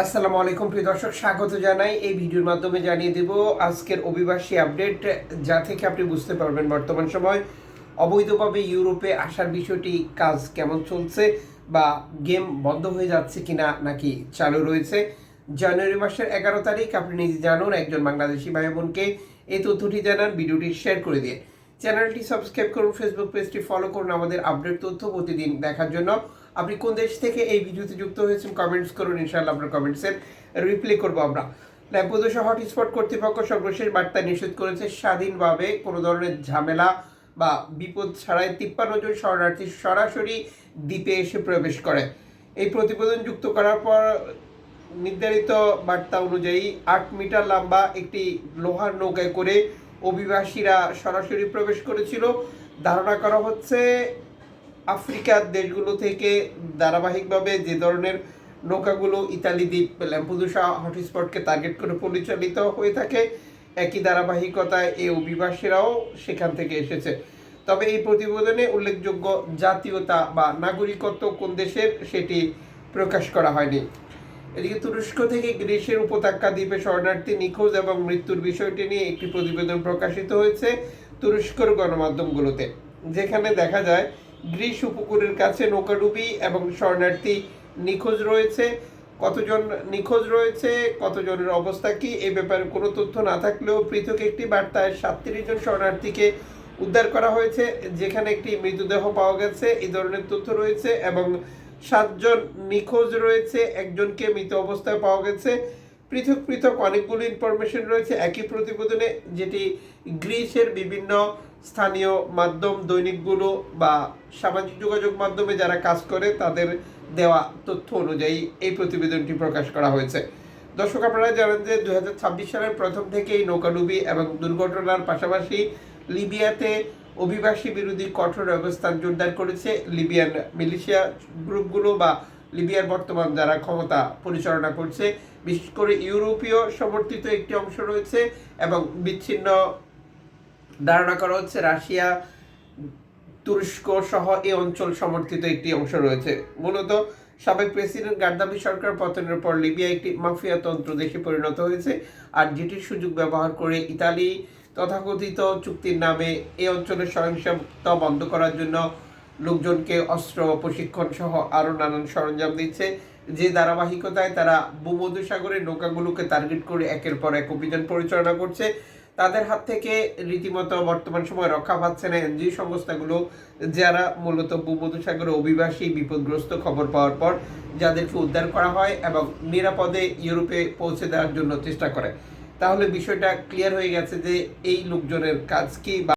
আসসালামু আলাইকুম প্রিয় দর্শক, স্বাগত জানাই। এই ভিডিওর মাধ্যমে জানিয়ে দেব, আজকের অভিবাসী আপডেট যা থেকে আপনি বুঝতে পারবেন বর্তমান সময়। অবৈধভাবে ইউরোপে আসার বিষয়টি কাজ কেমন চলছে বা গেম বন্ধ হয়ে যাচ্ছে কিনা নাকি চালু রয়েছে? জানুয়ারি মাসের এগারো তারিখ, আপনি নিজে জানুন, একজন বাংলাদেশি ভাই বোনকে এই তথ্যটি জানান, ভিডিওটি শেয়ার করে দিয়ে। চ্যানেলটি সাবস্ক্রাইব করুন, ফেসবুক পেজটি ফলো করুন, আমাদের আপডেট তথ্য প্রতিদিন দেখার জন্য। আপনি কোন দেশ থেকে এই ভিডিওতে যুক্ত হয়েছেন কমেন্টস করুন, ইনশাআল্লাহ আপনার কমেন্টসের রিপ্লাই করব আমরা। ল্যাম্পোদোষ হটস্পট কর্তৃপক্ষ সর্বশেষ বার্তা নিষেধ করেছে, স্বাধীনভাবে কোনো ধরনের ঝামেলা বা বিপদ ছাড়াই তিপ্পান্ন জন শরণার্থী সরাসরি দ্বীপে এসে প্রবেশ করে। এই প্রতিবেদন যুক্ত করার পর নির্ধারিত বার্তা অনুযায়ী আট মিটার লম্বা একটি লোহার নৌকায় করে অভিবাসীরা সরাসরি প্রবেশ করেছিল। ধারণা করা হচ্ছে আফ্রিকার দেশগুলো থেকে ধারাবাহিকভাবে যে ধরনের নৌকাগুলো ইতালি দ্বীপ ল্যাম্পুদুসা হটস্পটকে টার্গেট করে পরিচালিত হয়ে থাকে, একই ধারাবাহিকতায় এই অভিবাসীরাও সেখান থেকে এসেছে। তবে এই প্রতিবেদনে উল্লেখযোগ্য জাতীয়তা বা নাগরিকত্ব কোন দেশের সেটি প্রকাশ করা হয়নি। এদিকে তুরস্ক থেকে গ্রিসের উপত্যকা দ্বীপে শরণার্থী নিখোঁজ এবং মৃত্যুর বিষয়টি নিয়ে একটি প্রতিবেদন প্রকাশিত হয়েছে তুরস্কর গণমাধ্যমগুলোতে। যেখানে দেখা যায় গ্রিস উপকূলের কাছে নৌকাডুবি এবং শরণার্থী নিখোঁজ রয়েছে। কতজন নিখোঁজ রয়েছে? কতজনের অবস্থা কি? এ ব্যাপারে কোনো তথ্য না থাকলেও পৃথক একটি বার্তায় সাতত্রিশ জন শরণার্থীকে উদ্ধার করা হয়েছে, যেখানে একটি মৃতদেহ পাওয়া গেছে। এই ধরনের তথ্য রয়েছে এবং সাতজন নিখোঁজ রয়েছে, একজনকে মৃত অবস্থায় পাওয়া গেছে। পৃথক পৃথক অনেকগুলো ইনফরমেশন রয়েছে। একই প্রতিবেদনে যেটি গ্রিসের বিভিন্ন স্থানীয় মাধ্যম, দৈনিকগুলো বা সামাজিক যোগাযোগ মাধ্যমে যারা কাজ করে, তাদের দেওয়া তথ্য অনুযায়ী এই প্রতিবেদনটি প্রকাশ করা হয়েছে। দর্শক, আপনারা জানেন যে দুই হাজার ছাব্বিশ সালের প্রথম থেকেই নৌকাডুবি এবং দুর্ঘটনার পাশাপাশি লিবিয়াতে অভিবাসী বিরোধী কঠোর অবস্থান জোরদার করেছে। লিবিয়ান মিলিশিয়া গ্রুপগুলো বা লিবিয়ার বর্তমান যারা ক্ষমতা পরিচালনা করছে, বিশেষ করে ইউরোপীয় সমর্থিত একটি অংশ রয়েছে এবং বিচ্ছিন্ন ধারণা করা হচ্ছে রাশিয়া, তুরস্ক সহ এই অঞ্চল সমর্থিত একটি অংশ রয়েছে। মূলত সাবেক প্রেসিডেন্ট গাদ্দাফি সরকার পতনের পর লিবিয়া একটি মাফিয়া তন্ত্র দেশে পরিণত হয়েছে আর যেটির সুযোগ ব্যবহার করে ইতালি তথাকথিত চুক্তির নামে এই অঞ্চলের সহিংসতা বন্ধ করার জন্য লোকজনকে অস্ত্র, প্রশিক্ষণ সহ আরও নানান সরঞ্জাম দিচ্ছে। যে ধারাবাহিকতায় তারা ভূমধ্যসাগরের নৌকাগুলোকে টার্গেট করে একের পর এক অভিযান পরিচালনা করছে। তাদের হাত থেকে রীতিমতো বর্তমান সময় রক্ষা পাচ্ছে না এনজিও সংস্থাগুলো, যারা মূলত ভূমধ্যসাগরে অভিবাসী, বিপদগ্রস্ত খবর পাওয়ার পর যাদেরকে উদ্ধার করা হয় এবং নিরাপদে ইউরোপে পৌঁছে দেওয়ার জন্য চেষ্টা করে। তাহলে বিষয়টা ক্লিয়ার হয়ে গেছে যে এই লোকজনের কাজ কি বা